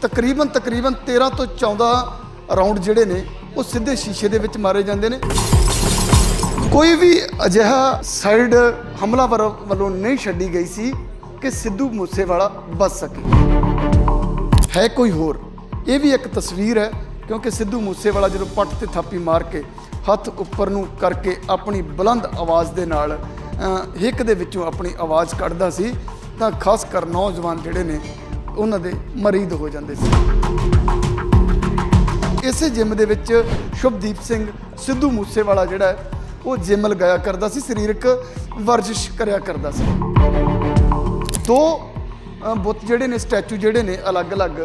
ਤਕਰੀਬਨ ਤਕਰੀਬਨ 13 ਤੋਂ 14 ਰਾਉਂਡ ਜਿਹੜੇ ਨੇ, ਉਹ ਸਿੱਧੇ ਸ਼ੀਸ਼ੇ ਦੇ ਵਿੱਚ ਮਾਰੇ ਜਾਂਦੇ ਨੇ। ਕੋਈ ਵੀ ਅਜਿਹਾ ਸਾਈਡ ਹਮਲਾਵਰ ਵੱਲੋਂ ਨਹੀਂ ਛੱਡੀ ਗਈ ਸੀ ਕਿ ਸਿੱਧੂ ਮੂਸੇਵਾਲਾ ਬਚ ਸਕੇ। ਹੈ ਕੋਈ ਹੋਰ? ਇਹ ਵੀ ਇੱਕ ਤਸਵੀਰ ਹੈ, ਕਿਉਂਕਿ ਸਿੱਧੂ ਮੂਸੇਵਾਲਾ ਜਦੋਂ ਪੱਟ ਤੇ ਥਾਪੀ ਮਾਰ ਕੇ ਹੱਥ ਉੱਪਰ ਨੂੰ ਕਰਕੇ ਆਪਣੀ ਬੁਲੰਦ ਆਵਾਜ਼ ਦੇ ਨਾਲ ਹਿੱਕ ਦੇ ਵਿੱਚੋਂ ਆਪਣੀ ਆਵਾਜ਼ ਕੱਢਦਾ ਸੀ, ਤਾਂ ਖਾਸ ਕਰ ਨੌਜਵਾਨ ਜਿਹੜੇ ਨੇ ਉਹਨਾਂ ਦੇ ਮਰੀਦ ਹੋ ਜਾਂਦੇ ਸੀ। ਇਸੇ ਜਿਮ ਦੇ ਵਿੱਚ ਸ਼ੁਭਦੀਪ ਸਿੰਘ ਸਿੱਧੂ ਮੂਸੇਵਾਲਾ ਜਿਹੜਾ ਹੈ, ਉਹ ਜਿਮ ਲਗਾਇਆ ਕਰਦਾ ਸੀ, ਸਰੀਰਕ ਵਰਜਿਸ਼ ਕਰਿਆ ਕਰਦਾ ਸੀ। ਦੋ ਬੁੱਤ ਜਿਹੜੇ ਨੇ, ਸਟੈਚੂ ਜਿਹੜੇ ਨੇ, ਅਲੱਗ-ਅਲੱਗ,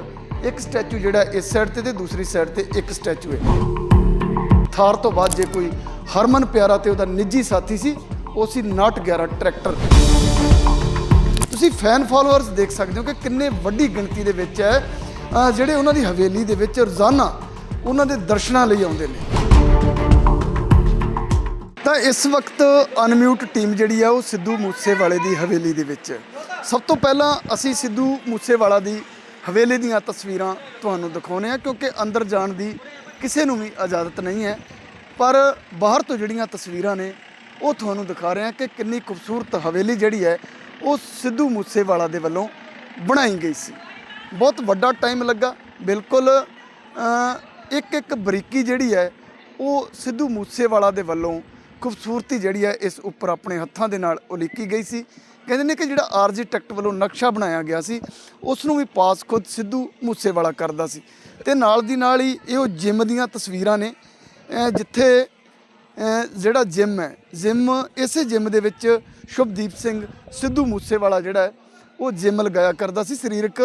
ਇੱਕ ਸਟੈਚੂ ਜਿਹੜਾ ਇਸ ਸਾਈਡ ਤੇ ਤੇ ਦੂਸਰੀ ਸਾਈਡ ਤੇ ਇੱਕ ਸਟੈਚੂ ਹੈ। ਥਾਰ ਤੋਂ ਬਾਅਦ ਜੇ ਕੋਈ ਹਰਮਨ ਪਿਆਰਾ ਤੇ ਉਹਦਾ ਨਿੱਜੀ ਸਾਥੀ ਸੀ, ਉਹ ਸੀ ਨਾਟ 11 ਟਰੈਕਟਰ। ਤੁਸੀਂ ਫੈਨ ਫਾਲੋਅਰਸ ਦੇਖ ਸਕਦੇ ਹੋ ਕਿ ਕਿੰਨੇ ਵੱਡੀ ਗਿਣਤੀ ਦੇ ਵਿੱਚ ਹੈ ਅ, ਜਿਹੜੇ ਉਹਨਾਂ ਦੀ ਹਵੇਲੀ ਦੇ ਵਿੱਚ ਰੋਜ਼ਾਨਾ ਉਹਨਾਂ ਦੇ ਦਰਸ਼ਨਾਂ ਲਈ ਆਉਂਦੇ ਨੇ। ਤਾਂ ਇਸ ਵਕਤ ਅਨਮਿਊਟ ਟੀਮ ਜਿਹੜੀ ਆ ਉਹ ਸਿੱਧੂ ਮੂਸੇਵਾਲੇ ਦੀ ਹਵੇਲੀ ਦੇ ਵਿੱਚ। ਹੈ ਸਭ ਤੋਂ ਪਹਿਲਾਂ ਅਸੀਂ ਸਿੱਧੂ ਮੂਸੇਵਾਲਾ ਦੀ ਹਵੇਲੀ ਦੀਆਂ ਤਸਵੀਰਾਂ ਤੁਹਾਨੂੰ ਦਿਖਾਉਂਦੇ ਆ ਕਿਉਂਕਿ ਅੰਦਰ ਜਾਣ ਦੀ ਕਿਸੇ ਨੂੰ ਵੀ ਇਜਾਜ਼ਤ ਨਹੀਂ ਹੈ। ਪਰ ਬਾਹਰ ਤੋਂ ਜਿਹੜੀਆਂ ਤਸਵੀਰਾਂ ਨੇ ਉਹ ਤੁਹਾਨੂੰ ਦਿਖਾ ਰਹੇ ਹਾਂ ਕਿ ਕਿੰਨੀ ਖੂਬਸੂਰਤ ਹਵੇਲੀ ਜਿਹੜੀ ਹੈ ਉਹ ਸਿੱਧੂ ਮੂਸੇਵਾਲਾ ਦੇ ਵੱਲੋਂ ਬਣਾਈ ਗਈ ਸੀ। ਬਹੁਤ ਵੱਡਾ ਟਾਈਮ ਲੱਗਾ। ਬਿਲਕੁਲ ਇੱਕ ਇੱਕ ਬਰੀਕੀ ਜਿਹੜੀ ਹੈ, ਉਹ ਸਿੱਧੂ ਮੂਸੇਵਾਲਾ ਦੇ ਵੱਲੋਂ ਖੂਬਸੂਰਤੀ ਜਿਹੜੀ ਹੈ, ਇਸ ਉੱਪਰ ਆਪਣੇ ਹੱਥਾਂ ਦੇ ਨਾਲ ਉਲੀਕੀ ਗਈ ਸੀ। ਕਹਿੰਦੇ ਨੇ ਕਿ ਜਿਹੜਾ ਆਰਜੀ ਟੈਕਟ ਵੱਲੋਂ ਨਕਸ਼ਾ ਬਣਾਇਆ ਗਿਆ ਸੀ ਉਸ ਨੂੰ ਵੀ ਪਾਸ ਖੁਦ ਸਿੱਧੂ ਮੂਸੇਵਾਲਾ ਕਰਦਾ ਸੀ। ਤੇ ਨਾਲ ਦੀ ਨਾਲ ਹੀ ਇਹ ਉਹ ਜਿਮ ਦੀਆਂ ਤਸਵੀਰਾਂ ਨੇ ਜਿੱਥੇ ਜਿਹੜਾ ਜਿਮ ਹੈ ਜਿਮ ਇਸੇ ਜਿਮ ਦੇ ਵਿੱਚ ਸ਼ੁਭਦੀਪ ਸਿੰਘ ਸਿੱਧੂ ਮੂਸੇਵਾਲਾ ਜਿਹੜਾ ਹੈ, ਉਹ ਜਿਮ ਲਗਾਇਆ ਕਰਦਾ ਸੀ, ਸਰੀਰਕ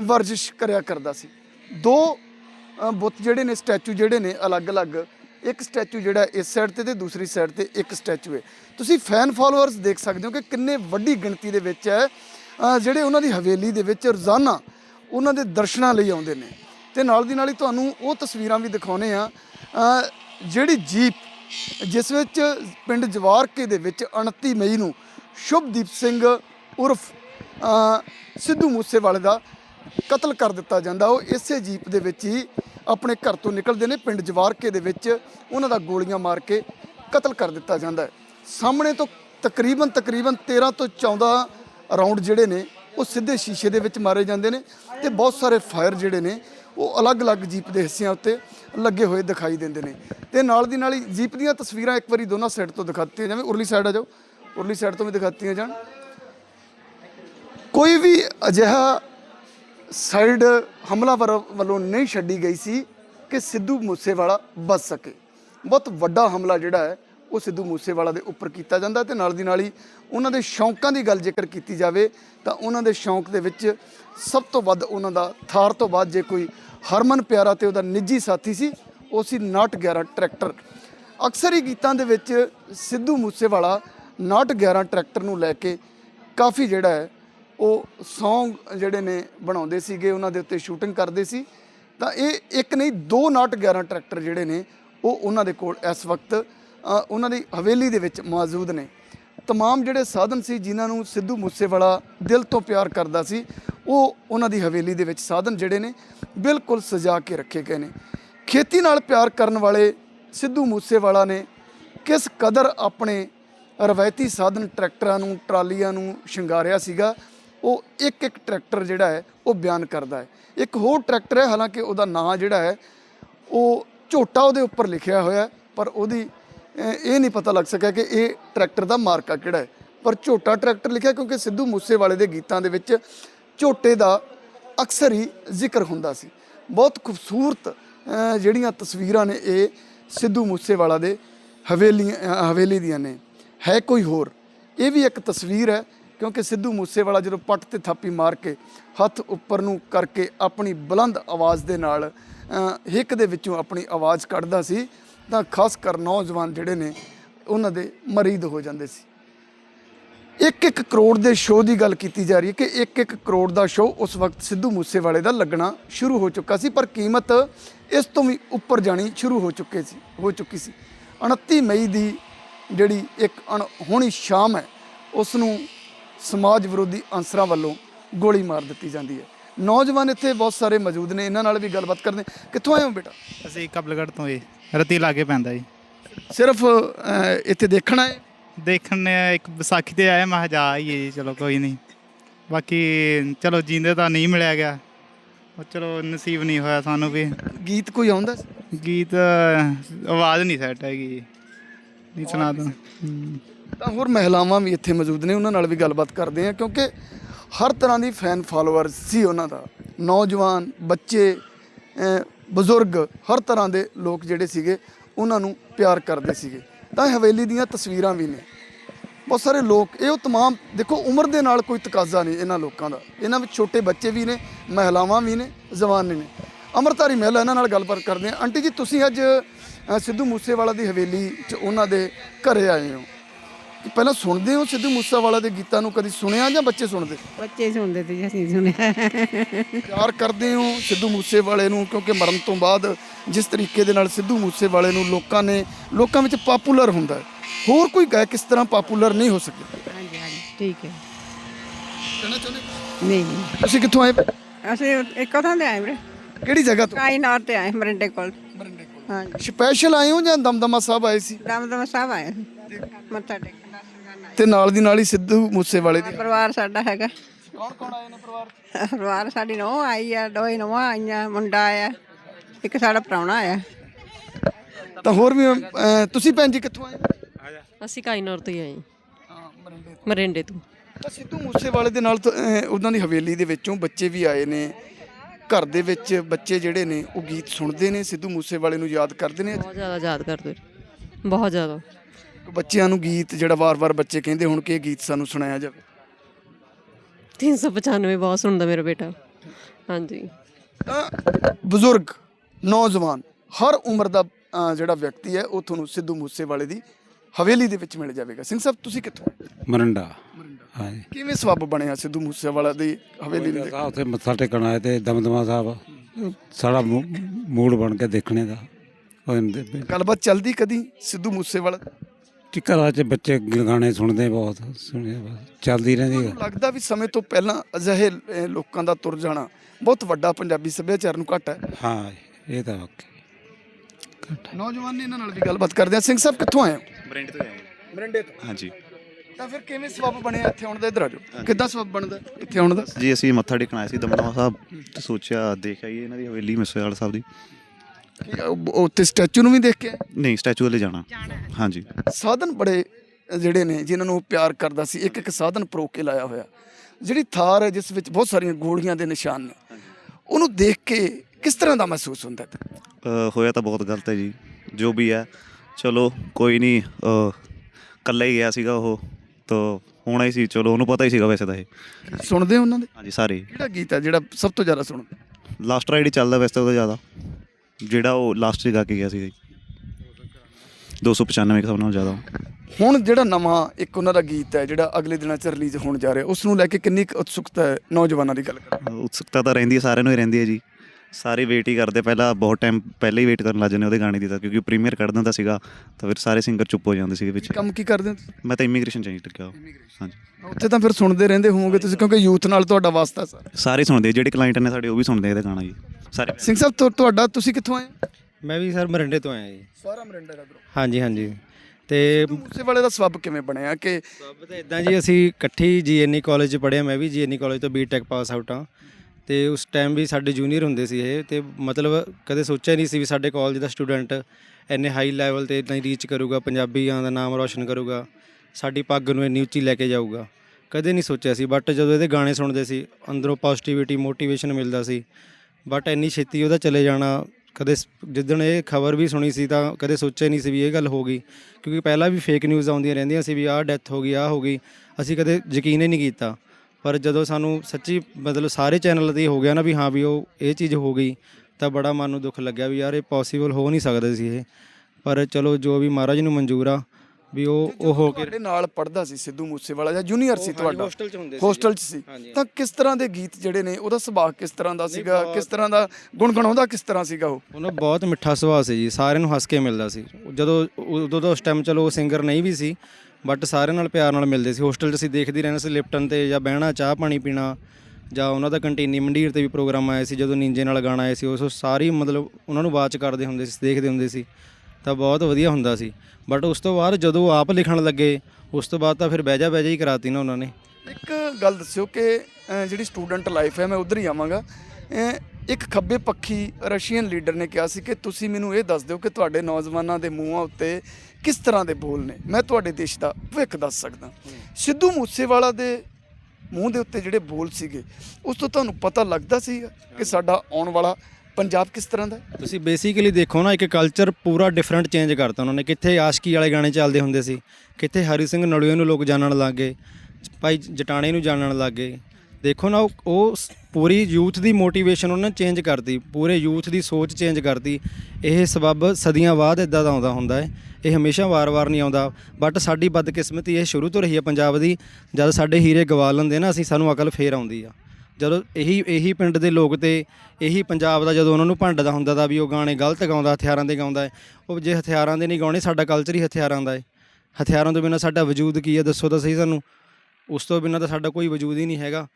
ਵਰਜਿਸ਼ ਕਰਿਆ ਕਰਦਾ ਸੀ। ਦੋ ਬੁੱਤ ਜਿਹੜੇ ਨੇ, ਸਟੈਚੂ ਜਿਹੜੇ ਨੇ, ਅਲੱਗ-ਅਲੱਗ, ਇੱਕ ਸਟੈਚੂ ਜਿਹੜਾ ਇਸ ਸਾਈਡ ਤੇ ਤੇ ਦੂਸਰੀ ਸਾਈਡ ਤੇ ਇੱਕ ਸਟੈਚੂ ਹੈ। ਤੁਸੀਂ ਫੈਨ ਫਾਲੋਅਰਸ ਦੇਖ ਸਕਦੇ ਹੋ ਕਿ ਕਿੰਨੇ ਵੱਡੀ ਗਿਣਤੀ ਦੇ ਵਿੱਚ ਹੈ ਜਿਹੜੇ ਉਹਨਾਂ ਦੀ ਹਵੇਲੀ ਦੇ ਵਿੱਚ ਰੋਜ਼ਾਨਾ ਉਹਨਾਂ ਦੇ ਦਰਸ਼ਨਾਂ ਲਈ ਆਉਂਦੇ ਨੇ। ਤੇ ਨਾਲ ਦੀ ਨਾਲ ਹੀ ਤੁਹਾਨੂੰ ਉਹ ਤਸਵੀਰਾਂ ਵੀ ਦਿਖਾਉਨੇ ਆ ਜਿਹੜੀ ਜੀਪ, ਜਿਸ ਵਿੱਚ ਪਿੰਡ ਜਵਾਰਕੇ ਦੇ ਵਿੱਚ 29 ਮਈ ਨੂੰ ਸ਼ੁਭਦੀਪ ਸਿੰਘ ਉਰਫ ਸਿੱਧੂ ਮੂਸੇਵਾਲੇ ਦਾ ਕਤਲ ਕਰ ਦਿੱਤਾ ਜਾਂਦਾ। ਉਹ ਇਸੇ ਜੀਪ ਦੇ ਵਿੱਚ ਹੀ ਆਪਣੇ ਘਰ ਤੋਂ ਨਿਕਲਦੇ ਨੇ, ਪਿੰਡ ਜਵਾਰਕੇ ਦੇ ਵਿੱਚ ਉਹਨਾਂ ਦਾ ਗੋਲੀਆਂ ਮਾਰ ਕੇ ਕਤਲ ਕਰ ਦਿੱਤਾ ਜਾਂਦਾ ਹੈ। ਸਾਹਮਣੇ ਤੋਂ ਤਕਰੀਬਨ ਤਕਰੀਬਨ 13 ਤੋਂ 14 ਰਾਉਂਡ ਜਿਹੜੇ ਨੇ, ਉਹ ਸਿੱਧੇ ਸ਼ੀਸ਼ੇ ਦੇ ਵਿੱਚ ਮਾਰੇ ਜਾਂਦੇ ਨੇ ਤੇ ਬਹੁਤ ਸਾਰੇ ਫਾਇਰ ਜਿਹੜੇ ਨੇ, ਉਹ ਅਲੱਗ-ਅਲੱਗ ਜੀਪ ਦੇ ਹਿੱਸਿਆਂ ਉੱਤੇ ਲੱਗੇ ਹੋਏ ਦਿਖਾਈ ਦਿੰਦੇ ਨੇ। ਤੇ ਨਾਲ ਦੀ ਨਾਲ ਹੀ ਜੀਪ ਦੀਆਂ ਤਸਵੀਰਾਂ ਇੱਕ ਵਾਰੀ ਦੋਨਾਂ ਸਾਈਡ ਤੋਂ ਦਿਖਾਤੀਆਂ ਜਾਵੇ। ਉਰਲੀ ਸਾਈਡ ਆ ਜਾਓ। ਉਰਲੀ ਸਾਈਡ ਤੋਂ ਵੀ ਦਿਖਾਤੀਆਂ ਜਾਣ। ਕੋਈ ਵੀ ਅਜਿਹਾ ਸਾਈਡ ਹਮਲਾਵਰ ਵੱਲੋਂ ਨਹੀਂ ਛੱਡੀ ਗਈ ਸੀ ਕਿ ਸਿੱਧੂ ਮੂਸੇਵਾਲਾ ਬਚ ਸਕੇ। ਬਹੁਤ ਵੱਡਾ ਹਮਲਾ ਜਿਹੜਾ ਹੈ, ਉਹ ਸਿੱਧੂ ਮੂਸੇਵਾਲਾ ਦੇ ਉੱਪਰ ਕੀਤਾ ਜਾਂਦਾ ਤੇ ਨਾਲ ਦੀ ਨਾਲ ਹੀ ਉਹਨਾਂ ਦੇ ਸ਼ੌਂਕਾਂ ਦੀ ਗੱਲ ਜੇਕਰ ਕੀਤੀ ਜਾਵੇ, ਤਾਂ ਉਹਨਾਂ ਦੇ ਸ਼ੌਂਕ ਦੇ ਵਿੱਚ ਸਭ ਤੋਂ ਵੱਧ ਉਹਨਾਂ ਦਾ ਥਾਰ ਤੋਂ ਬਾਅਦ ਜੇ ਕੋਈ ਹਰਮਨ ਪਿਆਰਾ ਤੇ ਉਹਦਾ ਨਿੱਜੀ ਸਾਥੀ ਸੀ, ਉਹ ਸੀ ਨਾਟ 11 ਟਰੈਕਟਰ। ਅਕਸਰ ਹੀ ਗੀਤਾਂ ਦੇ ਵਿੱਚ ਸਿੱਧੂ ਮੂਸੇਵਾਲਾ ਨਾਟ 11 ਟਰੈਕਟਰ ਨੂੰ ਲੈ ਕੇ ਕਾਫੀ ਜਿਹੜਾ ਹੈ, ਉਹ ਸੌਂਗ ਜਿਹੜੇ ਨੇ ਬਣਾਉਂਦੇ ਸੀਗੇ, ਉਹਨਾਂ ਦੇ ਉੱਤੇ ਸ਼ੂਟਿੰਗ ਕਰਦੇ ਸੀ। ਤਾਂ ਇਹ ਇੱਕ ਨਹੀਂ, ਦੋ ਨਾਟ 11 ਟਰੈਕਟਰ ਜਿਹੜੇ ਨੇ, ਉਹ ਉਹਨਾਂ ਦੇ ਕੋਲ ਇਸ ਵਕਤ ਉਹਨਾਂ ਦੀ ਹਵੇਲੀ ਦੇ ਵਿੱਚ ਮੌਜੂਦ ਨੇ। ਤਮਾਮ ਜਿਹੜੇ ਸਾਧਨ ਸੀ, ਜਿਨ੍ਹਾਂ ਨੂੰ ਸਿੱਧੂ ਮੂਸੇਵਾਲਾ ਦਿਲ ਤੋਂ ਪਿਆਰ ਕਰਦਾ ਸੀ, ਉਹ ਉਹਨਾਂ ਦੀ ਹਵੇਲੀ ਦੇ ਵਿੱਚ ਸਾਧਨ ਜਿਹੜੇ ਨੇ, ਬਿਲਕੁਲ ਸਜਾ ਕੇ ਰੱਖੇ ਗਏ ਨੇ। ਖੇਤੀ ਨਾਲ ਪਿਆਰ ਕਰਨ ਵਾਲੇ ਸਿੱਧੂ ਮੂਸੇਵਾਲਾ ਨੇ ਕਿਸ ਕਦਰ ਆਪਣੇ ਰਵਾਇਤੀ ਸਾਧਨ ਟਰੈਕਟਰਾਂ ਨੂੰ, ਟਰਾਲੀਆਂ ਨੂੰ ਸ਼ਿੰਗਾਰਿਆ ਸੀਗਾ। ਉਹ ਇੱਕ ਇੱਕ ਟਰੈਕਟਰ ਜਿਹੜਾ ਹੈ, ਉਹ ਬਿਆਨ ਕਰਦਾ ਹੈ। ਇੱਕ ਹੋਰ ਟਰੈਕਟਰ ਹੈ, ਹਾਲਾਂਕਿ ਉਹਦਾ ਨਾਂ ਜਿਹੜਾ ਹੈ, ਉਹ ਝੋਟਾ ਉਹਦੇ ਉੱਪਰ ਲਿਖਿਆ ਹੋਇਆ ਪਰ ਉਹਦੀ ਇਹ ਨਹੀਂ ਪਤਾ ਲੱਗ ਸਕਿਆ ਕਿ ਇਹ ਟਰੈਕਟਰ ਦਾ ਮਾਰਕਾ ਕਿਹੜਾ ਹੈ। ਪਰ ਝੋਟਾ ਟਰੈਕਟਰ ਲਿਖਿਆ ਕਿਉਂਕਿ ਸਿੱਧੂ ਮੂਸੇਵਾਲੇ ਦੇ ਗੀਤਾਂ ਦੇ ਵਿੱਚ ਝੋਟੇ ਦਾ ਅਕਸਰ ਹੀ ਜ਼ਿਕਰ ਹੁੰਦਾ ਸੀ। ਬਹੁਤ ਖੂਬਸੂਰਤ ਜਿਹੜੀਆਂ ਤਸਵੀਰਾਂ ਨੇ ਇਹ ਸਿੱਧੂ ਮੂਸੇਵਾਲਾ ਦੇ ਹਵੇਲੀ ਹਵੇਲੀ ਦੀਆਂ ਨੇ। ਹੈ ਕੋਈ ਹੋਰ? ਇਹ ਵੀ ਇੱਕ ਤਸਵੀਰ ਹੈ, ਕਿਉਂਕਿ ਸਿੱਧੂ ਮੂਸੇਵਾਲਾ ਜਦੋਂ ਪੱਟ ਤੇ ਥਾਪੀ ਮਾਰ ਕੇ ਹੱਥ ਉੱਪਰ ਨੂੰ ਕਰਕੇ ਆਪਣੀ ਬੁਲੰਦ ਆਵਾਜ਼ ਦੇ ਨਾਲ ਹਿੱਕ ਦੇ ਵਿੱਚੋਂ ਆਪਣੀ ਆਵਾਜ਼ ਕੱਢਦਾ ਸੀ, ਤਾਂ ਖਾਸ ਕਰ ਨੌਜਵਾਨ ਜਿਹੜੇ ਨੇ, ਉਹਨਾਂ ਦੇ ਮਰੀਦ ਹੋ ਜਾਂਦੇ ਸੀ। ਇੱਕ ਇੱਕ ਕਰੋੜ ਦੇ ਸ਼ੋਅ ਦੀ ਗੱਲ ਕੀਤੀ ਜਾ ਰਹੀ ਹੈ ਕਿ ਇੱਕ ਇੱਕ ਕਰੋੜ ਦਾ ਸ਼ੋਅ ਉਸ ਵਕਤ ਸਿੱਧੂ ਮੂਸੇਵਾਲੇ ਦਾ ਲੱਗਣਾ ਸ਼ੁਰੂ ਹੋ ਚੁੱਕਾ ਸੀ, ਪਰ ਕੀਮਤ ਇਸ ਤੋਂ ਵੀ ਉੱਪਰ ਜਾਣੀ ਸ਼ੁਰੂ ਹੋ ਚੁੱਕੇ ਸੀ, ਹੋ ਚੁੱਕੀ ਸੀ। 29 ਮਈ ਦੀ ਜਿਹੜੀ ਇੱਕ ਅਣਹੋਣੀ ਸ਼ਾਮ ਹੈ ਉਸ ਨੂੰ ਸਮਾਜ ਵਿਰੋਧੀ ਅੰਸਰਾਂ ਵੱਲੋਂ ਗੋਲੀ ਮਾਰ ਦਿੱਤੀ ਜਾਂਦੀ ਹੈ। ਨੌਜਵਾਨ ਇੱਥੇ ਬਹੁਤ ਸਾਰੇ ਮੌਜੂਦ ਨੇ ਇਹਨਾਂ ਨਾਲ ਵੀ ਗੱਲਬਾਤ ਕਰਦੇ ਹਾਂ। ਕਿੱਥੋਂ ਆਏ ਹੋ ਬੇਟਾ? ਅਸੀਂ ਕਬਲਗੜ੍ਹ ਤੋਂ ਜੀ ਰਤੀ ਲਾਗੇ ਪੈਂਦਾ ਜੀ। ਸਿਰਫ ਇੱਥੇ ਦੇਖਣ ਆਏ? ਦੇਖਣ ਨੇ ਇੱਕ ਵਿਸਾਖੀ ਤੇ ਆਇਆ ਮੈਂ ਜਾ ਆਈਏ ਜੀ ਚਲੋ ਕੋਈ ਨਹੀਂ। ਬਾਕੀ ਚਲੋ ਜੀਂਦੇ ਤਾਂ ਨਹੀਂ ਮਿਲਿਆ ਗਿਆ। ਉਹ ਚਲੋ ਨਸੀਬ ਨਹੀਂ ਹੋਇਆ ਸਾਨੂੰ ਵੀ। ਗੀਤ ਕੋਈ ਆਉਂਦਾ? ਗੀਤ ਆਵਾਜ਼ ਨਹੀਂ ਸੈੱਟ ਹੈਗੀ ਜੀ। ਨਹੀਂ ਸੁਣਾ ਦੋ ਤਾਂ ਹੋਰ ਮਹਿਲਾਵਾਂ ਵੀ ਇੱਥੇ ਮੌਜੂਦ ਨੇ ਉਹਨਾਂ ਨਾਲ ਵੀ ਗੱਲਬਾਤ ਕਰਦੇ ਹਾਂ ਕਿਉਂਕਿ ਹਰ ਤਰ੍ਹਾਂ ਦੀ ਫੈਨ ਫਾਲੋਅਰ ਸੀ ਉਹਨਾਂ ਦਾ ਨੌਜਵਾਨ ਬੱਚੇ ਅਹ, ਬਜ਼ੁਰਗ ਹਰ ਤਰ੍ਹਾਂ ਦੇ ਲੋਕ ਜਿਹੜੇ ਸੀਗੇ ਉਹਨਾਂ ਨੂੰ ਪਿਆਰ ਕਰਦੇ ਸੀਗੇ ਤਾਂ ਇਹ ਹਵੇਲੀ ਦੀਆਂ ਤਸਵੀਰਾਂ ਵੀ ਨੇ ਬਹੁਤ ਸਾਰੇ ਲੋਕ ਇਹ ਉਹ तमाम ਦੇਖੋ ਉਮਰ ਦੇ ਨਾਲ ਕੋਈ ਤਕਾਜ਼ਾ ਨਹੀਂ ਇਹਨਾਂ ਲੋਕਾਂ ਦਾ ਇਹਨਾਂ ਵਿੱਚ ਛੋਟੇ ਬੱਚੇ ਵੀ ਨੇ ਮਹਿਲਾਵਾਂ ਵੀ ਨੇ ਜਵਾਨ ਨੇ ਅਮਰਤਾਰੀ ਮਹਿਲਾ ਇਹਨਾਂ ਨਾਲ ਗੱਲਬਾਤ ਕਰਦੇ ਆ ਆਂਟੀ ਜੀ ਤੁਸੀਂ ਅੱਜ ਅ, ਸਿੱਧੂ ਮੂਸੇਵਾਲਾ ਦੀ ਹਵੇਲੀ 'ਚ ਉਹਨਾਂ ਦੇ ਘਰੇ ਆਏ ਹੋ। ਕਿ ਪਹਿਲਾਂ ਸੁਣਦੇ ਹੋ ਸਿੱਧੂ ਮੂਸੇਵਾਲਾ ਦੇ ਗੀਤਾਂ ਨੂੰ ਕਦੀ ਸੁਣਿਆ ਜਾਂ ਬੱਚੇ ਸੁਣਦੇ? ਬੱਚੇ ਸੁਣਦੇ ਤੇ ਅਸੀਂ ਸੁਣਿਆ। ਪਿਆਰ ਕਰਦੇ ਹੋ ਸਿੱਧੂ ਮੂਸੇਵਾਲੇ ਨੂੰ ਕਿਉਂਕਿ ਮਰਨ ਤੋਂ ਬਾਅਦ ਜਿਸ ਤਰੀਕੇ ਦੇ ਨਾਲ ਸਿੱਧੂ ਮੂਸੇਵਾਲੇ ਨੂੰ ਲੋਕਾਂ ਨੇ ਲੋਕਾਂ ਵਿੱਚ ਪਪੂਲਰ ਹੁੰਦਾ ਹੋਰ ਕੋਈ ਗਾਇਕ ਇਸ ਤਰ੍ਹਾਂ ਪਪੂਲਰ ਨਹੀਂ ਹੋ ਸਕਿਆ ਹਾਂਜੀ ਹਾਂਜੀ ਠੀਕ ਹੈ। ਕਹਿਣਾ ਚਾਹੁੰਦੇ ਨਹੀਂ। ਤੁਸੀਂ ਕਿੱਥੋਂ ਆਏ? ਅਸੀਂ ਇੱਕੋ ਥਾਂ ਤੇ ਆਏ ਵੀਰੇ। ਕਿਹੜੀ ਜਗ੍ਹਾ ਤੋਂ? ਕਾਈ ਨੌਰ ਤੇ ਆਏ ਮਰਿੰਡੇ ਕੋਲ। ਹਾਂਜੀ। ਸਪੈਸ਼ਲ ਆਏ ਹੋ ਜਾਂ ਦਮਦਮਾ ਸਾਹਿਬ ਆਏ ਸੀ? ਦਮਦਮਾ ਸਾਹਿਬ ਆਏ ਸੀ। ਮੱਥਾ ਟੇਕਣ ਦਾ ਸੰਗਨ ਆਏ ਤੇ ਨਾਲ ਦੀ ਨਾਲ ਹੀ ਸਿੱਧੂ ਮੂਸੇਵਾਲੇ ਦੀ ਪਰਿਵਾਰ ਸਾਡਾ ਹੈਗਾ। ਕੌਣ ਕੌਣ ਆਏ ਨੇ ਪਰਿਵਾਰ ਪਰਿਵਾਰ ਸਾਡੀ ਨੋ ਆਈ ਆ ਦੋਏ ਨੋਆਂ ਆਈਆਂ ਮੁੰਡਾ ਆਇਆ ਇੱਕ ਸਾਡਾ ਪ੍ਰਾਹੁਣਾ ਆਇਆ। ਤਾਂ ਹੋਰ ਵੀ ਅਹ, ਤੁਸੀਂ ਭੈਣ ਜੀ ਕਿੱਥੋਂ ਆਏ? ਅਸੀਂ ਕਾਈਨੌਰ ਤੋਂ ਹੀ ਆਏ ਹਾਂ। ਮਰਿੰਡੇ ਮਰਿੰਡੇ ਤੋਂ। ਤਾਂ ਸਿੱਧੂ ਮੂਸੇਵਾਲੇ ਦੇ ਨਾਲ ਤਾਂ, ਅਹ, ਉਹਨਾਂ ਦੀ ਹਵੇਲੀ ਦੇ ਵਿੱਚੋਂ ਬੱਚੇ ਵੀ ਆਏ ਨੇ। ਘਰ ਦੇ ਵਿੱਚ ਬੱਚੇ ਜਿਹੜੇ ਨੇ ਉਹ ਗੀਤ ਸੁਣਦੇ ਨੇ ਸਿੱਧੂ ਮੂਸੇਵਾਲੇ ਨੂੰ ਯਾਦ ਕਰਦੇ ਨੇ? ਬਹੁਤ ਜ਼ਿਆਦਾ ਯਾਦ ਕਰਦੇ। ਬਹੁਤ ਜ਼ਿਆਦਾ। ਬੱਚਿਆਂ ਨੂੰ ਗੀਤ ਜਿਹੜਾ ਵਾਰ-ਵਾਰ ਬੱਚੇ ਕਹਿੰਦੇ ਹੁਣ ਕਿ ਇਹ ਗੀਤ ਸਾਨੂੰ ਸੁਣਾਇਆ ਜਾਵੇ। 395 ਬਹੁਤ ਸੁਣਦਾ ਮੇਰਾ ਬੇਟਾ। ਹਾਂਜੀ। ਤਾਂ ਬਜ਼ੁਰਗ ਨੌਜਵਾਨ ਹਰ ਉਮਰ ਦਾ ਜਿਹੜਾ ਵਿਅਕਤੀ ਹੈ ਉਹ ਤੁਹਾਨੂੰ ਸਿੱਧੂ ਮੂਸੇਵਾਲੇ ਦੀ ਹਵੇਲੀ ਦੇ ਵਿੱਚ ਮਿਲ ਜਾਵੇਗਾ। ਸਿੰਘ ਸਾਹਿਬ ਤੁਸੀਂ ਕਿੱਥੋਂ? ਮਰੰਡਾ। ਹਾਂਜੀ। ਕਿਵੇਂ ਸਬੱਬ ਬਣਿਆ ਸਿੱਧੂ ਮੂਸੇਵਾਲਾ ਦੀ ਹਵੇਲੀ ਦੇਖ- ਸਾਹਿਬ ਉੱਥੇ ਮੱਥਾ ਟੇਕਣ ਆਏ ਤੇ ਦਮਦਮਾ ਸਾਹਿਬ ਸਾਡਾ ਮੂਡ ਬਣ ਕੇ ਦੇਖਣੇ ਦਾ। ਗੱਲਬਾਤ ਚੱਲਦੀ ਕਦੀ ਸਿੱਧੂ ਮੂਸੇਵਾਲਾ? ਤੇ ਘਰਾਂ 'ਚ ਬੱਚੇ ਗਾਣੇ ਸੁਣਦੇ ਬਹੁਤ ਸੁਣਿਆ ਬਸ ਚੱਲਦੀ ਰਹਿੰਦੀ ਹੈ ਲੱਗਦਾ ਵੀ ਸਮੇਂ ਤੋਂ ਪਹਿਲਾਂ ਅਜਿਹੇ ਲੋਕਾਂ ਦਾ ਤੁਰ ਜਾਣਾ ਬਹੁਤ ਵੱਡਾ ਪੰਜਾਬੀ ਸੱਭਿਆਚਾਰ ਨੂੰ ਘਾਟਾ ਹੈ? ਹਾਂ ਇਹ ਤਾਂ ਵਾਕਈ ਨੌਜਵਾਨ ਨੇ ਇਹਨਾਂ ਨਾਲ ਵੀ ਗੱਲਬਾਤ ਕਰਦੇ ਆ ਸਿੰਘ ਸਾਹਿਬ ਕਿੱਥੋਂ ਆਏ ਹੋ? ਬ੍ਰੈਂਡ ਤੋਂ ਆਏ ਮਰਿੰਡੇ ਤੋਂ। ਹਾਂਜੀ। ਤਾਂ ਫਿਰ ਕਿਵੇਂ ਸਬੱਬ ਬਣਿਆ ਇੱਥੇ ਆਉਣ ਦਾ? ਇੱਧਰ ਆ ਜਾਓ। ਕਿੱਦਾਂ ਸਬੱਬ ਬਣਦਾ ਇੱਥੇ ਆਉਣ ਦਾ? ਜੀ ਅਸੀਂ ਮੱਥਾ ਟੇਕਣ ਆਏ ਸੀ ਦਮਦਮਾ ਸਾਹਿਬ ਤੇ ਸੋਚਿਆ ਦੇਖ ਆਈਏ ਇਹਨਾਂ ਦੀ ਹਵੇਲੀ ਮਿਸਵਾਲ ਸਾਹਿਬ ਦੀ। ਉੱਥੇ ਸਟੈਚੂ ਨੂੰ ਵੀ ਦੇਖ ਕੇ? ਨਹੀਂ ਸਟੈਚੂ ਵਾਲੇ ਜਾਣਾ। ਹਾਂਜੀ। ਸਾਧਨ ਬੜੇ ਜਿਹੜੇ ਨੇ ਜਿਨ੍ਹਾਂ ਨੂੰ ਉਹ ਪਿਆਰ ਕਰਦਾ ਸੀ ਇੱਕ ਇੱਕ ਸਾਧਨ ਪਰੋ ਕੇ ਲਾਇਆ ਹੋਇਆ। ਜਿਹੜੀ ਥਾਰ ਹੈ ਜਿਸ ਵਿੱਚ ਬਹੁਤ ਸਾਰੀਆਂ ਗੋਲੀਆਂ ਦੇ ਨਿਸ਼ਾਨ ਨੇ ਉਹਨੂੰ ਦੇਖ ਕੇ ਕਿਸ ਤਰ੍ਹਾਂ ਦਾ ਮਹਿਸੂਸ ਹੁੰਦਾ ਹੋਇਆ ਤਾਂ ਬਹੁਤ ਗਲਤ ਹੈ ਜੀ। ਜੋ ਵੀ ਹੈ ਚਲੋ ਕੋਈ ਨਹੀਂ ਅ, ਇਕੱਲਾ ਹੀ ਗਿਆ ਸੀਗਾ ਉਹ। ਤਾਂ ਹੋਣਾ ਹੀ ਸੀ ਚਲੋ ਉਹਨੂੰ ਪਤਾ ਹੀ ਸੀਗਾ ਵੈਸੇ ਤਾਂ ਇਹ। ਸੁਣਦੇ ਹੋ ਉਹਨਾਂ ਦੇ? ਹਾਂਜੀ ਸਾਰੇ। ਕਿਹੜਾ ਗੀਤ ਹੈ ਜਿਹੜਾ ਸਭ ਤੋਂ ਜ਼ਿਆਦਾ ਸੁਣਦੇ? ਲਾਸਟ ਰਾਈਡ ਹੀ ਚੱਲਦਾ ਵੈਸੇ ਤਾਂ ਉਹਦਾ ਜ਼ਿਆਦਾ। ਜਿਹੜਾ ਉਹ ਲਾਸਟ 'ਚ ਗਾ ਕੇ ਗਿਆ ਸੀ। ਜੀ 295 ਸਭ ਨਾਲੋਂ ਜ਼ਿਆਦਾ। ਹੁਣ ਜਿਹੜਾ ਨਵਾਂ ਇੱਕ ਉਹਨਾਂ ਦਾ ਗੀਤ ਹੈ ਜਿਹੜਾ ਅਗਲੇ ਦਿਨਾਂ 'ਚ ਰਿਲੀਜ਼ ਹੋਣ ਜਾ ਰਿਹਾ ਉਸ ਨੂੰ ਲੈ ਕੇ ਕਿੰਨੀ ਕੁ ਉਤਸੁਕਤਾ ਹੈ ਨੌਜਵਾਨਾਂ ਦੀ ਗੱਲ ਕਰਾਂ? ਉਤਸੁਕਤਾ ਤਾਂ ਰਹਿੰਦੀ ਹੈ ਸਾਰਿਆਂ ਨੂੰ ਹੀ ਰਹਿੰਦੀ ਹੈ ਜੀ। ਸਾਰੇ ਵੇਟ ਹੀ ਕਰਦੇ ਪਹਿਲਾਂ ਬਹੁਤ ਟਾਈਮ ਪਹਿਲਾਂ ਹੀ ਵੇਟ ਕਰਨ ਲੱਗ ਜਾਂਦੇ ਉਹਦੇ ਗਾਣੇ ਦੀ ਤਾਂ ਕਿਉਂਕਿ ਪ੍ਰੀਮੀਅਰ ਕੱਢ ਦਿੰਦਾ ਸੀਗਾ ਤਾਂ ਫਿਰ ਸਾਰੇ ਸਿੰਗਰ ਚੁੱਪ ਹੋ ਜਾਂਦੇ ਸੀਗੇ ਵਿੱਚ। ਕੰਮ ਕੀ ਕਰਦੇ ਹੋ ਤੁਸੀਂ? ਮੈਂ ਤਾਂ ਇਮੀਗ੍ਰੇਸ਼ਨ ਚਾਹੀਏ ਟਿਕਿਆ ਹਾਂਜੀ। ਉੱਥੇ ਤਾਂ ਫਿਰ ਸੁਣਦੇ ਰਹਿੰਦੇ ਹੋਵੋਗੇ ਤੁਸੀਂ ਕਿਉਂਕਿ ਯੂਥ ਨਾਲ ਤੁਹਾਡਾ ਵਾਸਤਾ ਸਰ। ਸਾਰੇ ਸੁਣਦੇ ਆ, ਜਿਹੜੇ ਕਲਾਇੰਟ ਨੇ ਸਾਡੇ ਉਹ ਵੀ ਸੁਣਦੇ ਆ ਇਹਦਾ ਗਾਣਾ ਜੀ। ਸਾਰੇ ਸਿੰਘ ਸਾਹਿਬ ਤੁਹਾਡਾ ਤੁਸੀਂ ਕਿੱਥੋਂ ਆਏ ਮੈਂ ਵੀ ਸਰ ਮਰਿੰਡੇ ਤੋਂ ਆਇਆ ਜੀ। ਸਾਰਾ ਮਰਿੰਡਾ ਦਾ ਗਰੁੱਪ ਹਾਂਜੀ ਹਾਂਜੀ। ਤੇ ਮੂਸੇ ਵਾਲੇ ਦਾ ਸਬੱਬ ਕਿਵੇਂ ਬਣਿਆ ਕਿ ਸਭ ਤਾਂ ਇਦਾਂ ਜੀ ਅਸੀਂ ਇਕੱਠੀ ਜੀਐਨਈ ਕਾਲਜ 'ਚ ਪੜ੍ਹੇ ਮੈਂ ਵੀ ਜੀਐਨਈ ਕਾਲਜ ਤੋਂ ਬੀਟੈਕ ਪਾਸ ਆਊਟ ਹਾਂ। ਤੇ ਉਸ ਟਾਈਮ ਵੀ ਸਾਡੇ ਜੂਨੀਅਰ ਹੁੰਦੇ ਸੀ ਇਹ, ਤੇ ਮਤਲਬ ਕਦੇ ਸੋਚਿਆ ਨਹੀਂ ਸੀ ਵੀ ਸਾਡੇ ਕਾਲਜ ਦਾ ਸਟੂਡੈਂਟ ਇੰਨੇ ਹਾਈ ਲੈਵਲ ਤੇ ਇਦਾਂ ਹੀ ਰੀਚ ਕਰੂਗਾ, ਪੰਜਾਬੀਆਂ ਦਾ ਨਾਮ ਰੌਸ਼ਨ ਕਰੂਗਾ, ਸਾਡੀ ਪੱਗ ਨੂੰ ਇੰਨੀ ਉੱਚੀ ਲੈ ਕੇ ਜਾਊਗਾ। ਕਦੇ ਨਹੀਂ ਸੋਚਿਆ ਸੀ ਬਟ ਜਦੋਂ ਇਹਦੇ ਗਾਣੇ ਸੁਣਦੇ ਸੀ, ਅੰਦਰੋਂ ਪੋਜ਼ਿਟਿਵਿਟੀ ਮੋਟੀਵੇਸ਼ਨ ਮਿਲਦਾ ਸੀ ਬਟ ਇੰਨੀ ਛੇਤੀ ਉਹਦਾ ਚਲੇ ਜਾਣਾ, ਕਦੇ ਜਿੱਦਣ ਇਹ ਖਬਰ ਵੀ ਸੁਣੀ ਸੀ ਤਾਂ ਕਦੇ ਸੋਚਿਆ ਨਹੀਂ ਸੀ ਵੀ ਇਹ ਗੱਲ ਹੋ ਗਈ, ਕਿਉਂਕਿ ਪਹਿਲਾਂ ਵੀ ਫੇਕ ਨਿਊਜ਼ ਆਉਂਦੀਆਂ ਰਹਿੰਦੀਆਂ ਸੀ ਵੀ ਆਹ ਡੈਥ ਹੋ ਗਈ, ਆਹ ਹੋ ਗਈ, ਅਸੀਂ ਕਦੇ ਯਕੀਨ ਹੀ ਨਹੀਂ ਕੀਤਾ। ਪਰ ਜਦੋਂ ਸਾਨੂੰ ਸੱਚੀ ਮਤਲਬ ਸਾਰੇ ਚੈਨਲ ਤੇ ਹੋ ਗਿਆ ਨਾ ਵੀ ਹਾਂ ਵੀ ਉਹ ਇਹ ਚੀਜ਼ ਹੋ ਗਈ ਤਾਂ ਬੜਾ ਮਨ ਨੂੰ ਦੁੱਖ ਲੱਗਿਆ ਵੀ ਯਾਰ ਇਹ ਪੋਸੀਬਲ ਹੋ ਨਹੀਂ ਸਕਦਾ ਸੀ ਇਹ। ਪਰ ਚਲੋ ਜੋ ਵੀ ਮਹਾਰਾਜ ਨੂੰ ਮਨਜ਼ੂਰ ਆ ਵੀ ਉਹ ਉਹ ਹੋ ਕੇ ਤੁਹਾਡੇ ਨਾਲ ਪੜਦਾ ਸੀ ਸਿੱਧੂ ਮੂਸੇਵਾਲਾ ਜਾਂ ਜੂਨੀਅਰ ਸੀ ਤੁਹਾਡਾ? hostel 'ਚ ਹੁੰਦੇ ਹੋਸਟਲ 'ਚ ਸੀ। ਤਾਂ ਕਿਸ ਤਰ੍ਹਾਂ ਦੇ ਗੀਤ ਜਿਹੜੇ ਨੇ ਉਹਦਾ ਸੁਭਾਅ ਕਿਸ ਤਰ੍ਹਾਂ ਦਾ ਸੀਗਾ? ਕਿਸ ਤਰ੍ਹਾਂ ਦਾ ਗੁਣਗੁਣਾਉਂਦਾ ਕਿਸ ਤਰ੍ਹਾਂ ਸੀਗਾ ਉਹ? ਉਹਨਾਂ ਬਹੁਤ ਮਿੱਠਾ ਸੁਭਾਅ ਸੀ ਜੀ ਸਾਰਿਆਂ ਨੂੰ ਹੱਸ ਕੇ ਮਿਲਦਾ ਸੀ। ਜਦੋਂ ਉਦੋਂ ਉਸ ਟਾਈਮ ਚਲੋ ਉਹ ਸਿੰਗਰ ਨਹੀਂ ਵੀ ਸੀ ਬਟ ਸਾਰਿਆਂ ਨਾਲ ਪਿਆਰ ਨਾਲ ਮਿਲਦੇ ਸੀ। ਹੋਸਟਲ 'ਚ ਅਸੀਂ ਦੇਖਦੇ ਰਹਿੰਦੇ ਸੀ ਲਿਪਟਨ ਤੇ ਜਾਂ ਬਹਿਣਾ, ਚਾਹ ਪਾਣੀ ਪੀਣਾ ਜਾਂ ਉਹਨਾਂ ਦਾ ਕੰਟੀਨੀ ਮੰਡੀਰ ਤੇ ਵੀ ਪ੍ਰੋਗਰਾਮ ਆਇਆ ਸੀ, ਜਦੋਂ ਨੀਂਜੇ ਨਾਲ ਗਾਣਾ ਆਇਆ ਸੀ ਉਸ ਸਾਰੀ ਮਤਲਬ ਉਹਨਾਂ ਨੂੰ ਵਾਚ ਕਰਦੇ ਹੁੰਦੇ ਸੀ, ਦੇਖਦੇ ਹੁੰਦੇ ਸੀ। ਤਾਂ ਬਹੁਤ ਵਧੀਆ ਹੁੰਦਾ ਸੀ। ਬਟ ਉਸ ਤੋਂ ਬਾਅਦ ਜਦੋਂ ਆਪ ਲਿਖਣ ਲੱਗੇ, ਉਸ ਤੋਂ ਬਾਅਦ ਤਾਂ ਫਿਰ ਬਹਿਜਾ ਬਹਿਜਾ ਹੀ ਕਰਾਤੀ ਨਾ ਉਹਨਾਂ ਨੇ। ਇੱਕ ਗੱਲ ਦੱਸਿਓ ਕਿ ਜਿਹੜੀ ਸਟੂਡੈਂਟ ਲਾਈਫ ਹੈ, ਮੈਂ ਉਧਰ ਹੀ ਆਵਾਂਗਾ। ਇੱਕ ਖੱਬੇ ਪੱਖੀ ਰਸ਼ੀਅਨ ਲੀਡਰ ਨੇ ਕਿਹਾ ਸੀ ਕਿ ਤੁਸੀਂ ਮੈਨੂੰ ਇਹ ਦੱਸ ਦਿਓ ਕਿ ਤੁਹਾਡੇ ਨੌਜਵਾਨਾਂ ਦੇ ਮੂੰਹਾਂ ਉੱਤੇ ਕਿਸ ਤਰ੍ਹਾਂ ਦੇ ਬੋਲ ਨੇ? ਮੈਂ ਤੁਹਾਡੇ ਦੇਸ਼ ਦਾ ਭਵਿੱਖ ਦੱਸ ਸਕਦਾ। ਸਿੱਧੂ ਮੂਸੇਵਾਲਾ ਦੇ ਮੂੰਹ ਦੇ ਉੱਤੇ ਜਿਹੜੇ ਬੋਲ ਸੀਗੇ, ਉਸ ਤੋਂ ਤੁਹਾਨੂੰ ਪਤਾ ਲੱਗਦਾ ਸੀ ਕਿ ਸਾਡਾ ਆਉਣ ਵਾਲਾ ਪੰਜਾਬ ਕਿਸ ਤਰ੍ਹਾਂ ਦਾ ਤੁਸੀਂ ਬੇਸਿਕਲੀ ਦੇਖੋ ਨਾ, ਇੱਕ ਕਲਚਰ ਪੂਰਾ ਡਿਫਰੈਂਟ ਚੇਂਜ ਕਰਤਾ ਉਹਨਾਂ ਨੇ। ਕਿੱਥੇ ਆਸ਼ਕੀ ਵਾਲੇ ਗਾਣੇ ਚੱਲਦੇ ਹੁੰਦੇ ਸੀ, ਕਿੱਥੇ ਹਰੀ ਸਿੰਘ ਨਲੂਏ ਨੂੰ ਲੋਕ ਜਾਣਨ ਲੱਗ ਗਏ, ਭਾਈ ਜਟਾਣੇ ਨੂੰ ਜਾਣਨ ਲੱਗ ਗਏ। ਦੇਖੋ ਨਾ, ਉਹ- ਉਹ ਪੂਰੀ ਯੂਥ ਦੀ ਮੋਟੀਵੇਸ਼ਨ ਉਹਨਾਂ ਨੇ ਚੇਂਜ ਕਰਤੀ, ਪੂਰੇ ਯੂਥ ਦੀ ਸੋਚ ਚੇਂਜ ਕਰਤੀ। ਇਹ ਸਬਬ ਸਦੀਆਂ ਬਾਅਦ ਇਦਾਂ ਦਾ ਆਉਂਦਾ ਹੁੰਦਾ ਹੈ। ਇਹ ਹਮੇਸ਼ਾ ਵਾਰ-ਵਾਰ ਨਹੀਂ ਆਉਂਦਾ। ਬਟ ਸਾਡੀ ਬਦਕਿਸਮਤੀ ਇਹ ਸ਼ੁਰੂ ਤੋਂ ਰਹੀ ਹੈ ਪੰਜਾਬ ਦੀ। ਜਦ ਸਾਡੇ ਹੀਰੇ ਗਵਾ ਲੈਂਦੇ ਨਾ, ਅਸੀਂ ਸਾਨੂੰ ਅਕਲ ਫੇਰ ਆਉਂਦੀ ਆ। ਜਦੋਂ ਇਹੀ ਇਹੀ ਪਿੰਡ ਦੇ ਲੋਕ ਤੇ ਇਹੀ ਪੰਜਾਬ ਦਾ ਜਦੋਂ ਉਹਨਾਂ ਨੂੰ ਭੰਡਦਾ ਹੁੰਦਾ ਤਾਂ ਵੀ ਉਹ ਗਾਣੇ ਗਲਤ ਗਾਉਂਦਾ, ਹਥਿਆਰਾਂ ਦੇ ਗਾਉਂਦਾ ਹੈ। ਉਹ ਜੇ ਹਥਿਆਰਾਂ ਦੇ ਨਹੀਂ ਗਾਉਣੇ, ਸਾਡਾ ਕਲਚਰ ਹੀ ਹਥਿਆਰਾਂ ਦਾ ਹੈ। ਹਥਿਆਰਾਂ ਤੋਂ ਬਿਨਾਂ ਸਾਡਾ ਵਜੂਦ ਕੀ ਹੈ, ਦੱਸੋ ਤਾਂ ਸਹੀ ਸਾਨੂੰ। ਉਸ ਤੋਂ ਬਿਨਾਂ ਤਾਂ ਸਾਡਾ ਕੋਈ ਵਜੂਦ ਹੀ ਨਹੀਂ ਹੈਗਾ।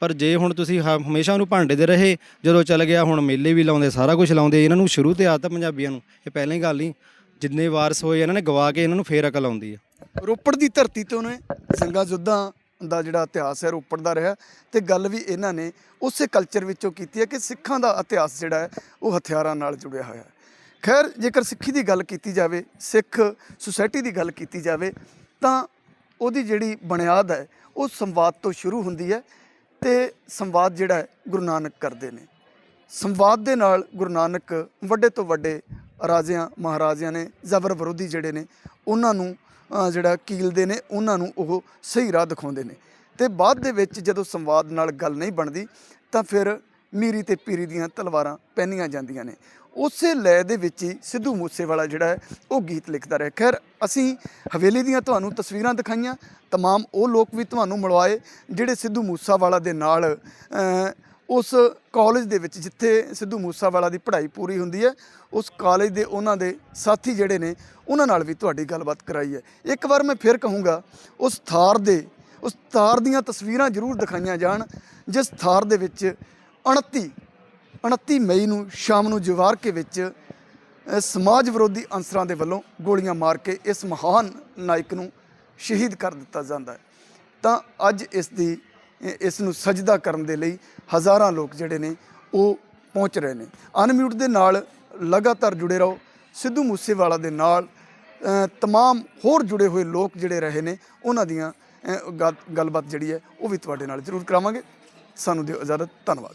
ਪਰ ਜੇ ਹੁਣ ਤੁਸੀਂ ਹ- ਹਮੇਸ਼ਾ ਉਹਨੂੰ ਭਾਂਡੇ ਦੇ ਰਹੇ, ਜਦੋਂ ਚੱਲ ਗਿਆ, ਹੁਣ ਮੇਲੇ ਵੀ ਲਾਉਂਦੇ, ਸਾਰਾ ਕੁਝ ਲਾਉਂਦੇ, ਇਹਨਾਂ ਨੂੰ ਸ਼ੁਰੂ ਤੇ ਆਦਤ ਪੰਜਾਬੀਆਂ ਨੂੰ, ਇਹ ਪਹਿਲਾਂ ਹੀ ਗੱਲ ਨਹੀਂ ਜਿੰਨੇ ਵਾਰਸ ਹੋਏ ਇਹਨਾਂ ਨੇ ਗਵਾ ਕੇ ਇਹਨਾਂ ਨੂੰ ਫੇਰ ਅਕਲ ਆਉਂਦੀ ਆ। ਰੋਪੜ ਦੀ ਧਰਤੀ ਤੇ ਉਹਨੇ ਜੰਗਾਂ ਯੁੱਧਾਂ ਦਾ ਜਿਹੜਾ ਇਤਿਹਾਸ ਹੈ, ਰੋਪੜ ਦਾ ਰਿਹਾ ਤੇ ਗੱਲ ਵੀ ਇਹਨਾਂ ਨੇ ਉਸੇ ਕਲਚਰ ਵਿੱਚੋਂ ਕੀਤੀ ਹੈ ਕਿ ਸਿੱਖਾਂ ਦਾ ਇਤਿਹਾਸ ਜਿਹੜਾ ਹੈ, ਉਹ ਹਥਿਆਰਾਂ ਨਾਲ ਜੁੜਿਆ ਹੋਇਆ ਹੈ। ਖੈਰ, ਜੇਕਰ ਸਿੱਖੀ ਦੀ ਗੱਲ ਕੀਤੀ ਜਾਵੇ, ਸਿੱਖ ਸੁਸਾਇਟੀ ਦੀ ਗੱਲ ਕੀਤੀ ਜਾਵੇ, ਤਾਂ ਉਹਦੀ ਜਿਹੜੀ ਬੁਨਿਆਦ ਹੈ, ਉਹ ਸੰਵਾਦ ਤੋਂ ਸ਼ੁਰੂ ਹੁੰਦੀ ਹੈ ਤੇ ਸੰਵਾਦ ਜਿਹੜਾ ਹੈ, ਗੁਰੂ ਨਾਨਕ ਕਰਦੇ ਨੇ। ਸੰਵਾਦ ਦੇ ਨਾਲ ਗੁਰੂ ਨਾਨਕ ਵੱਡੇ ਤੋਂ ਵੱਡੇ ਰਾਜਿਆਂ ਮਹਾਰਾਜਿਆਂ ਨੇ ਜ਼ਬਰ ਵਿਰੋਧੀ ਜਿਹੜੇ ਨੇ ਉਹਨਾਂ ਨੂੰ ਅ, ਜਿਹੜਾ ਕੀਲਦੇ ਨੇ ਉਹਨਾਂ ਨੂੰ ਉਹ ਸਹੀ ਰਾਹ ਦਿਖਾਉਂਦੇ ਨੇ ਤੇ ਬਾਅਦ ਦੇ ਵਿੱਚ ਜਦੋਂ ਸੰਵਾਦ ਨਾਲ ਗੱਲ ਨਹੀਂ ਬਣਦੀ ਤਾਂ ਫਿਰ ਮੀਰੀ ਤੇ ਪੀਰੀ ਦੀਆਂ ਤਲਵਾਰਾਂ ਪਹਿਨੀਆਂ ਜਾਂਦੀਆਂ ਨੇ ਉਸੇ ਲੈ ਦੇ ਵਿੱਚ ਹੀ ਸਿੱਧੂ ਮੂਸੇਵਾਲਾ ਜਿਹੜਾ ਹੈ ਉਹ ਗੀਤ ਲਿਖਦਾ ਰਿਹਾ ਖੈਰ ਅਸੀਂ ਹਵੇਲੀ ਦੀਆਂ ਤੁਹਾਨੂੰ ਤਸਵੀਰਾਂ ਦਿਖਾਈਆਂ तमाम ਉਹ ਲੋਕ ਵੀ ਤੁਹਾਨੂੰ ਮਿਲਵਾਏ ਜਿਹੜੇ ਸਿੱਧੂ ਮੂਸਾਵਾਲਾ ਦੇ ਨਾਲ ਅ, ਉਸ ਕਾਲਜ ਦੇ ਵਿੱਚ ਜਿੱਥੇ ਸਿੱਧੂ ਮੂਸਾਵਾਲਾ ਦੀ ਪੜ੍ਹਾਈ ਪੂਰੀ ਹੁੰਦੀ ਹੈ, ਉਸ ਕਾਲਜ ਦੇ ਉਹਨਾਂ ਦੇ ਸਾਥੀ ਜਿਹੜੇ ਨੇ, ਉਹਨਾਂ ਨਾਲ ਵੀ ਤੁਹਾਡੀ ਗੱਲਬਾਤ ਕਰਾਈ ਹੈ। ਇੱਕ ਵਾਰ ਮੈਂ ਫਿਰ ਕਹੂੰਗਾ, ਉਸ ਥਾਰ ਦੇ, ਉਸ ਥਾਰ ਦੀਆਂ ਤਸਵੀਰਾਂ ਜ਼ਰੂਰ ਦਿਖਾਈਆਂ ਜਾਣ, ਜਿਸ ਥਾਰ ਦੇ ਵਿੱਚ 29 29 ਮਈ ਨੂੰ ਸ਼ਾਮ ਨੂੰ ਜਵਾਰ ਕੇ ਵਿੱਚ ਸਮਾਜ ਵਿਰੋਧੀ ਅੰਸਰਾਂ ਦੇ ਵੱਲੋਂ ਗੋਲੀਆਂ ਮਾਰ ਕੇ ਇਸ ਮਹਾਨ ਨਾਇਕ ਨੂੰ ਸ਼ਹੀਦ ਕਰ ਦਿੱਤਾ ਜਾਂਦਾ ਹੈ। ਤਾਂ ਅੱਜ ਇਸ ਦੀ ਇਸ ਨੂੰ ਸਜਦਾ ਕਰਨ ਦੇ ਲਈ ਹਜ਼ਾਰਾਂ ਲੋਕ ਜਿਹੜੇ ਨੇ ਉਹ ਪਹੁੰਚ ਰਹੇ ਨੇ। ਅਨਮਿਊਟ ਦੇ ਨਾਲ ਲਗਾਤਾਰ ਜੁੜੇ ਰਹੋ। ਸਿੱਧੂ ਮੂਸੇਵਾਲਾ ਦੇ ਨਾਲ ਅ, ਤਮਾਮ ਹੋਰ ਜੁੜੇ ਹੋਏ ਲੋਕ ਜਿਹੜੇ ਰਹੇ ਨੇ ਉਹਨਾਂ ਦੀਆਂ ਗੱਲਬਾਤ ਜਿਹੜੀ ਹੈ ਉਹ ਵੀ ਤੁਹਾਡੇ ਨਾਲ ਜ਼ਰੂਰ ਕਰਾਵਾਂਗੇ। ਸਾਨੂੰ ਦਿਓ ਇਜਾਜ਼ਤ। ਧੰਨਵਾਦ।